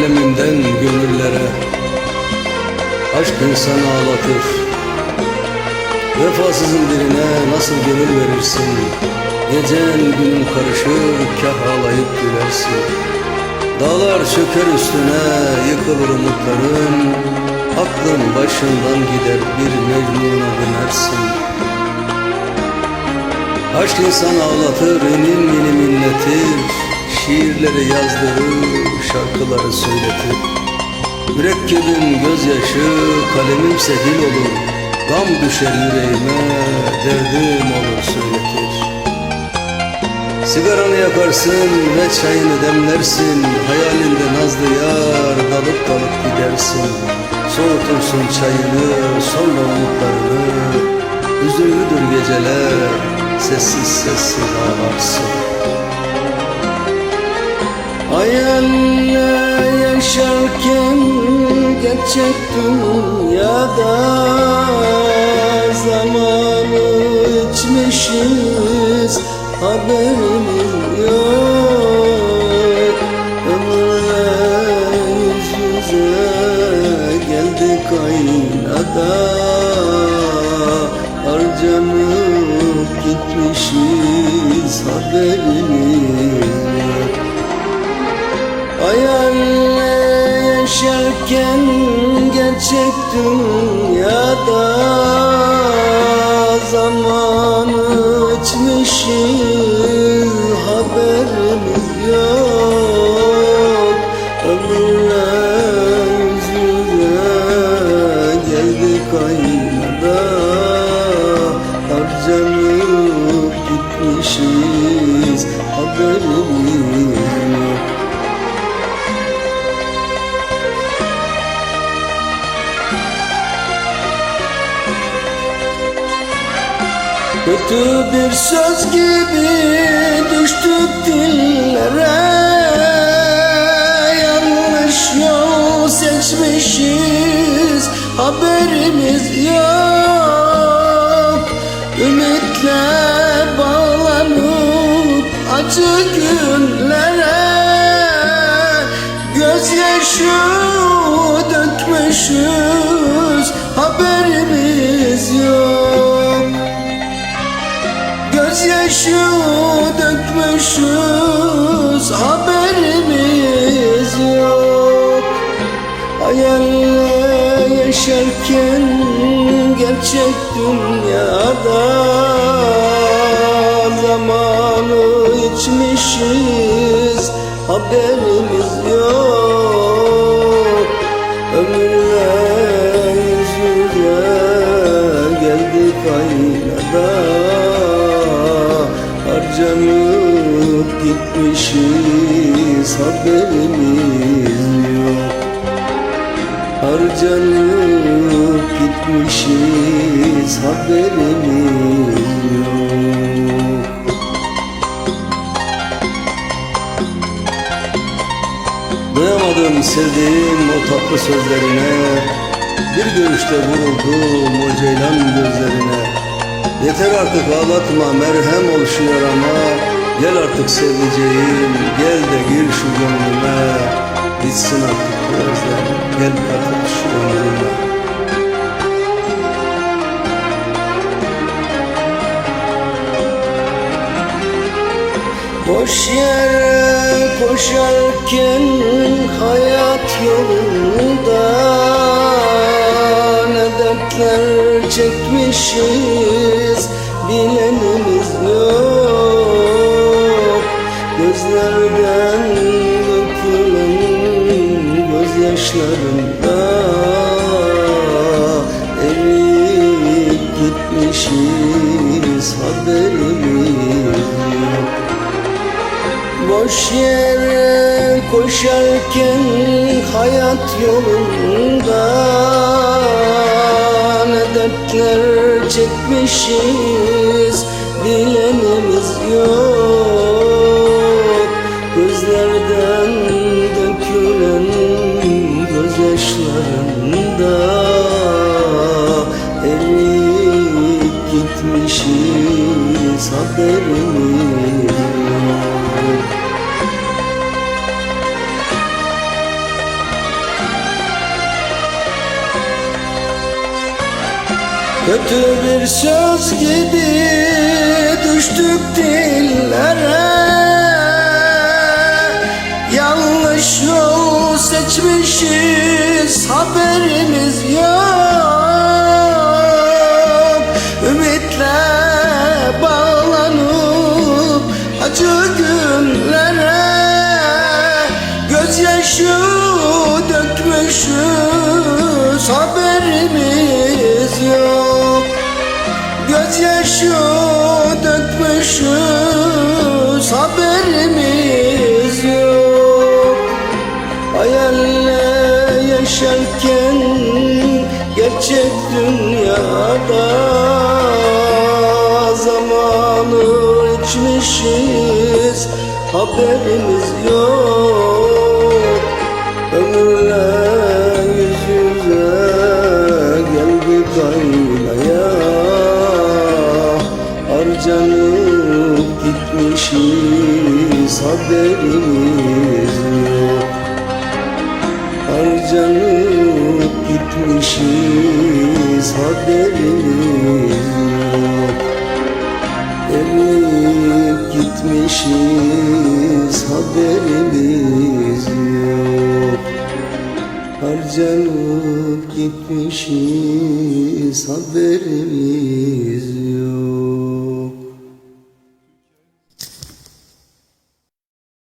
kalemimden gönüllere. Aşk insanı ağlatır. Vefasızın birine nasıl gönül verirsin? Gecen günün karışır kah ağlayıp gülersin. Dağlar çöker üstüne yıkılır umutların. Aklın başından gider bir mecnuna dönersin. Aşk insan ağlatır inim inim inletir Şiirleri yazdırır şarkıları söyletir. Mürekkebim gözyaşı kalemimse dil olur. Gam düşer yüreğime derdim olur söyletir. Sigaranı yakarsın ve çayını demlersin. Hayalinde nazlı yar dalıp dalıp gidersin. Soğutursun çayını sonra umutlarını. Üzüllüdür geceler sessiz sessiz ağlarsın Hayalle yaşarken gerçek dünyada Zamanı içmişiz haberimiz yok. Ömürle yüz yüze geldik aynada Harcanıp gitmişiz haberimiz Hayalle yaşarken gerçek dünyada Zamanı Kötü bir söz gibi düştük dillere. Yanlış yol seçmişiz haberimiz yok. Ümitle bağlanıp acı günlere. Gözyaşı dökmüşüz haberimiz Gözyaşı dökmüşüz haberimiz yok. Hayalle yaşarken gerçek dünyada Zamanı içmişiz haberimiz yok. Ömürle yüz yüze geldik aynada Harcanıp gitmişiz haberimiz yok. Harcanıp gitmişiz haberimiz yok. Doyamadım sevdiğim o tatlı sözlerine. Bir görüşte vuruldum o ceylan gözlerine Yeter artık ağlatma merhem ol şu yarama. Gel artık sevdiceğim gel de gir şu gönlüme. Bitsin artık bu gel artık şu ömrüme Boş yere koşarken hayat yolunda Ne dertler çekmişiz Gözlerden dökülen gözyaşlarında Eriyip gitmişiz haberimiz yok. Boş yere koşarken hayat yolunda Ne dertler çekmişiz bilenimiz yok Kötü bir söz gibi düştük dillere. Yanlış yol seçmişiz haberimiz yok. Ümitle bağlanıp acı günlere. Gözyaşı dökmüşüz dökmüşüz haberimiz yok. Hayalle yaşarken gerçek dünyada Zamanı içmişiz haberimiz yok. Ömürle yüz gitmişiz haberimiz yok. Harcanıp gitmişiz haberimiz yok. Eriyip gitmişiz haberimiz yok. Harcanıp gitmişiz haberimiz